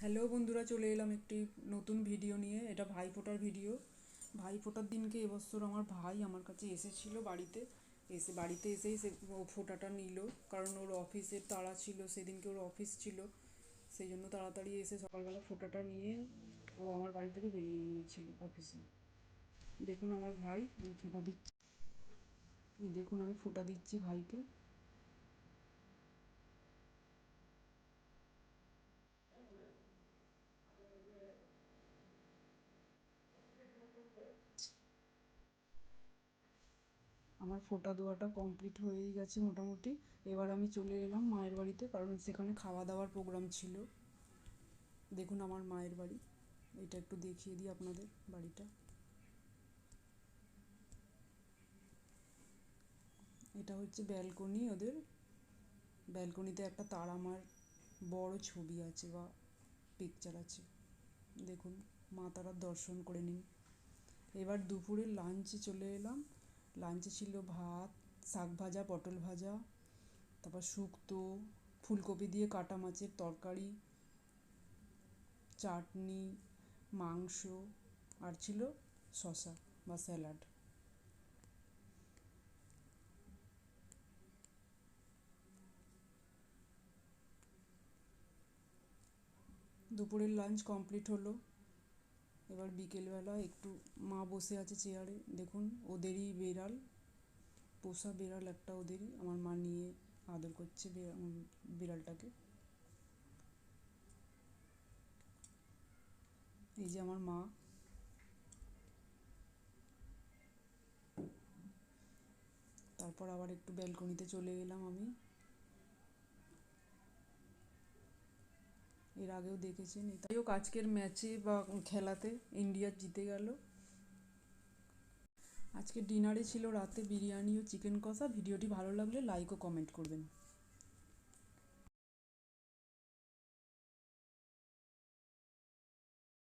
Hello বন্ধুরা, চলে এলাম একটি নতুন ভিডিও নিয়ে। এটা ভাই ফোটার ভিডিও ভাই ফোটার দিনকে এবছর আমার ভাই আমার কাছে এসেছিল বাড়িতে। এসে বাড়িতে এসেই সে ও ফোটাটা নিল। কারণ ওর অফিসের তাড়া ছিল, সেদিনকে ওর অফিস ছিল। সেই জন্য তাড়াতাড়ি এসে সকালবেলা ফোটাটা নিয়ে ও আমার বাড়ি থেকে বেরিয়ে গিয়েছিল অফিসে। দেখুন আমার ভাই ফোটা দিচ্ছি। দেখুন, আমি ফোটা দিচ্ছি ভাইকে। আমার ফোটা দেওয়াটা কমপ্লিট হয়েই গেছে মোটামুটি। এবার আমি চলে এলাম মায়ের বাড়িতে, কারণ সেখানে খাওয়া দাওয়ার প্রোগ্রাম ছিল। দেখুন আমার মায়ের বাড়ি। এটা একটু দেখিয়ে দিই আপনাদের বাড়িটা। এটা হচ্ছে ব্যালকনি ওদের ব্যালকনিতে একটা তারা মার বড় ছবি আছে বা পিকচার আছে। দেখুন, মা তারার দর্শন করে নিন। এবার দুপুরে লাঞ্চে চলে এলাম। লাঞ্চে ছিল ভাত, শাক ভাজা, পটল ভাজা, তারপর শুক্তো, ফুলকপি দিয়ে কাটা মাছের তরকারি, চাটনি, মাংস আর ছিল শসা বা স্যালাড। দুপুরের লাঞ্চ কমপ্লিট হলো। এবার বিকেলবেলা একটু মা বসে আছে চেয়ারে, দেখুন ওদেরই বেড়াল, পোষা বেড়াল একটা ওদেরই, আমার মা নিয়ে আদর করছে বিড়ালটাকে। এই যে আমার মা। তারপর আবার একটু ব্যালকনিতে চলে এলাম আমি। আগেও দেখেছেন। যাই হোক, আজকের ম্যাচে বা খেলাতে ইন্ডিয়া জিতে গেল। আজকে ডিনারে ছিল রাতে বিরিয়ানি ও চিকেন কষা। ভিডিওটি ভালো লাগলে লাইক ও কমেন্ট করবেন।